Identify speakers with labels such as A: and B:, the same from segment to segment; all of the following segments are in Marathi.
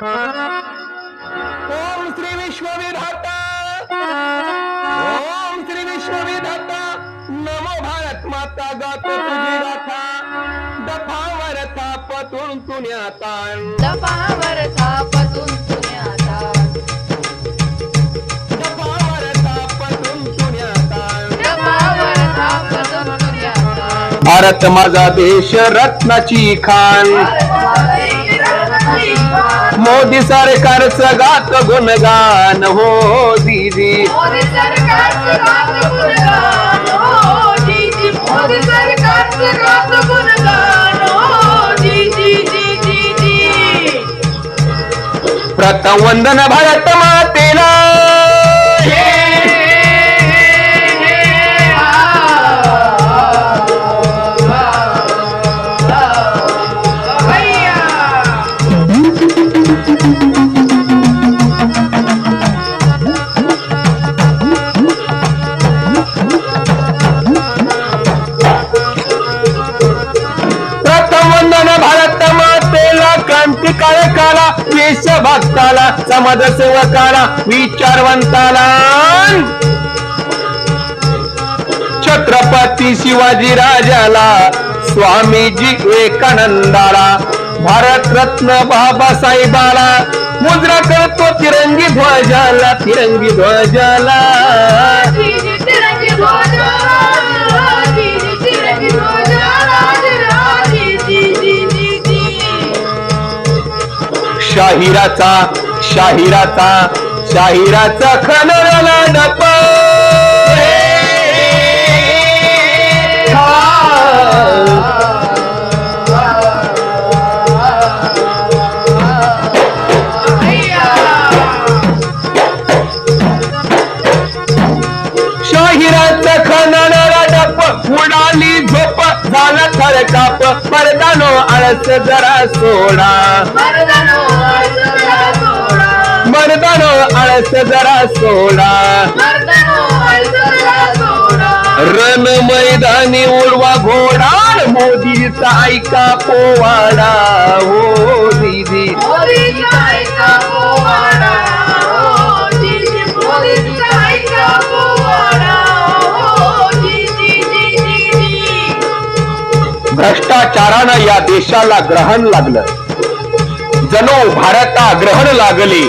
A: ओम
B: श्री विश्वविधाता ओम
A: श्री विश्वविधाता नमो
B: भारत माता गातो तुझी गाथा दफावर था पतुन ताण दफावर
A: था पतुन भारत माझा देश रत्नाची खान। मोदी सरकारचं गात गुणगान हो जी जी जी जी जी
B: प्रथम वंदन भारत मातेला. देशभक्ताला समाजसेवकाला विचारवंताला. छत्रपती शिवाजी राजाला स्वामीजी विवेकानंदाला भारतरत्न बाबासाहेबाला मुद्रा करतो तिरंगी ध्वजाला. तिरंगी ध्वजाला. शाहिराचा शाहिराचा शाहिराचा खनराला डप आळस जरा सोडा.
A: मर्दानो
B: आळस जरा सोडा. रण मैदानी उडवा घोडा मोदीचा ऐका पोवाडा. हो दीदी. भ्रष्टाचारानं या देशाला ग्रहण लागलं. जणू भारता ग्रहण लागले.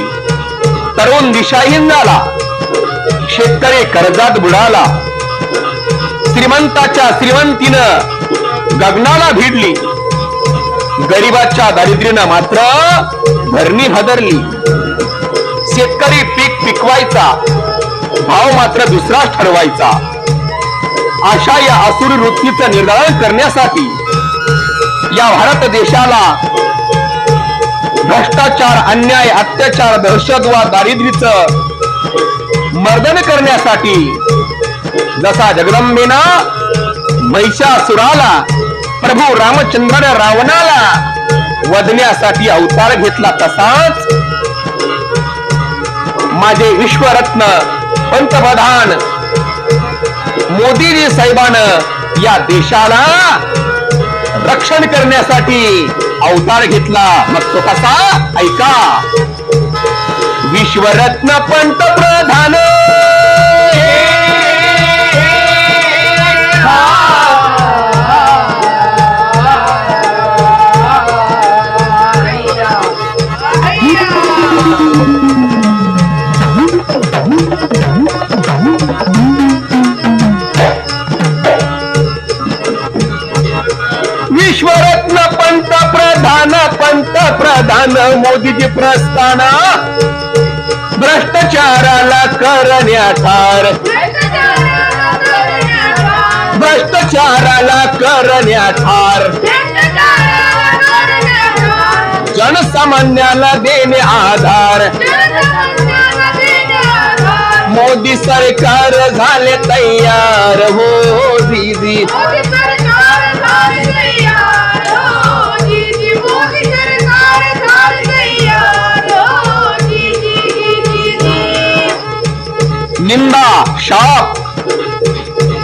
B: तरुण दिशाहीन झाला शेतकरी कर्जात बुडाला. श्रीमंताच्या श्रीमंतीनं गगनाला भिडली. गरिबाच्या दारिद्र्यानं मात्र भरणी हदरली शेतकरी पीक पिकवायचा भाव मात्र दुसराच ठरवायचा. अशा या असुर वृत्तीचं निर्धारण करण्यासाठी या भारत देशाला भ्रष्टाचार अन्याय अत्याचार दहशतवाद दारिद्र्यच मर्दन करण्यासाठी जसा जगदंबेना महिषासुराला प्रभू रामचंद्राने रावणाला वधण्यासाठी अवतार घेतला तसाच माझे विश्वरत्न पंतप्रधान मोदीजी साहेबानं या देशाला रक्षण करण्यासाठी अवतार घेतला. मग तो कसा? ऐका. विश्वरत्न पंतप्रधान. पंतप्रधान मोदीजी प्रस्थान। भ्रष्टाचाराला करण्याठार। भ्रष्टाचाराला करण्याठार। जनसामान्याला देणे आधार। मोदी सरकार झाले तयार, हो दीदी। निंदा शाप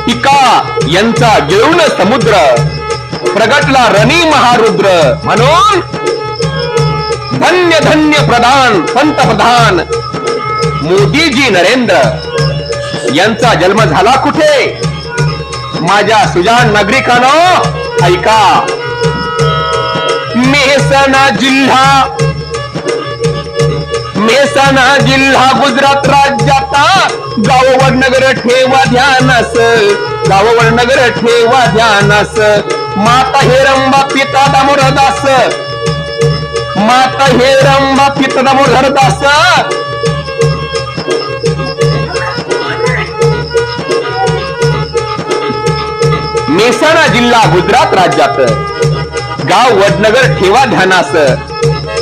B: टीका यांचा गिळून समुद्र प्रगटला रणी महारुद्र म्हणून धन्य धन्य प्रधान पंतप्रधान मोदीजी नरेंद्र यांचा जन्म झाला कुठे? माझ्या सुजान नागरिकांनो ऐका. जिल्हा. मेसाना जिल्हा गुजरात राज्याचा गाव वडनगर ठेवा ध्यानास गाव वडनगर ठेवा ध्यानास. माता हेरंबा पिता दामोरदास माता हेरंबा पिता दामोरदास मेसाणा जिल्हा गुजरात राज्यात. गाव वडनगर ठेवा ध्यानास.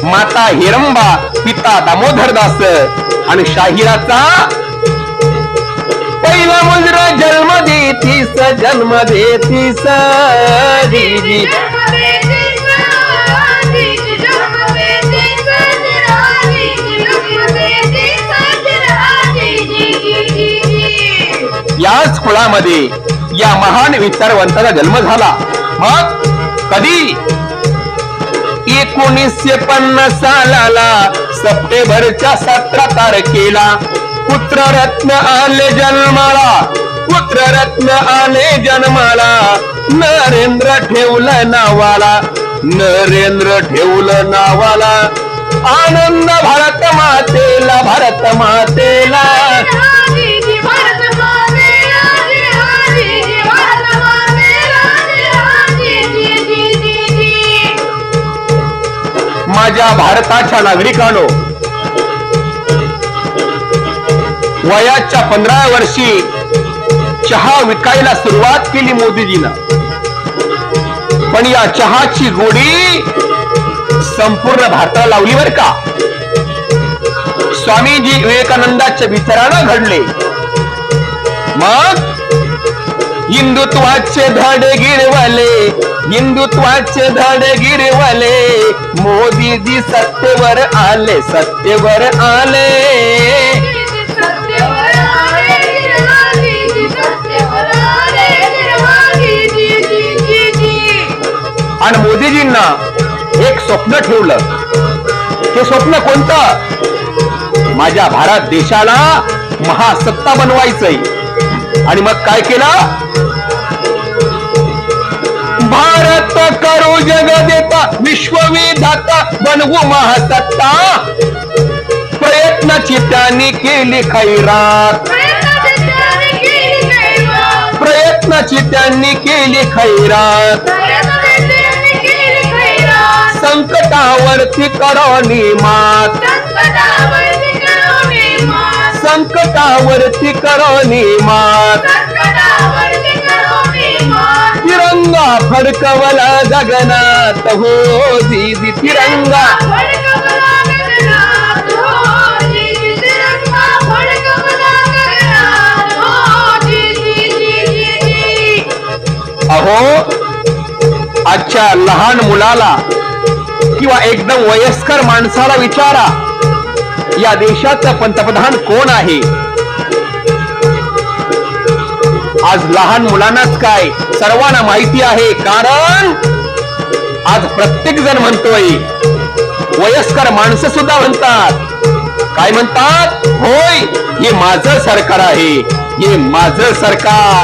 B: माता हिरंबा पिता दामोदरदास. आणि शाहिराचा पहिला मुजरा जन्म देतीस जन्म देतीस. दीदी. याच कुळामध्ये या महान विचारवंताचा जन्म झाला. मग कधी? एकोणीसशे पन्नास सालाला सप्टेंबरच्या सतरा तारखेला. पुत्ररत्न आले जन्माला पुत्ररत्न आले जन्माला. नरेंद्र ठेवलं नावाला नरेंद्र ठेवलं नावाला. आनंद भारत मातेला भारत मातेला. माझ्या भारताच्या नागरिकांनो वयाच्या पंधरा वर्षी चहा विकायला सुरुवात केली मोदीजीनं. पण या चहाची गोडी संपूर्ण भारताला लावली बर का? स्वामीजी विवेकानंदाच्या विचारानं घडले. मग हिंदुत्वाचे धडे गिरवले हिंदुत्वाचे धडे गिरवले मोदीजी सत्तेवर आले सत्तेवर आले. आणि मोदीजींना एक स्वप्न ठेवलं. ते स्वप्न कोणतं? माझ्या भारत देशाला महासत्ता बनवायचंय. आणि मग काय केलं? भारत करू जग देता विश्वविधाता बनवू महासत्ता. प्रयत्नाची त्यांनी केली खैरात. प्रयत्नाची त्यांनी केली खैरात. संकटावरती करणी मात. संकटावरती करणी मात. तिरंगा फडकवला गगनात हो दीदी तिरंगा. अहो आजच्या लहान मुलाला किंवा एकदम वयस्कर माणसाला विचारा. या देशाचं पंतप्रधान कोण आहे? आज लहान मुलांनाच काय? सर्वांना माहिती आहे कारण आज प्रत्येक जण म्हणतोय वयस्कर माणसं सुद्धा म्हणतात. काय म्हणतात? होय हे माझं सरकार आहे हे माझं सरकार.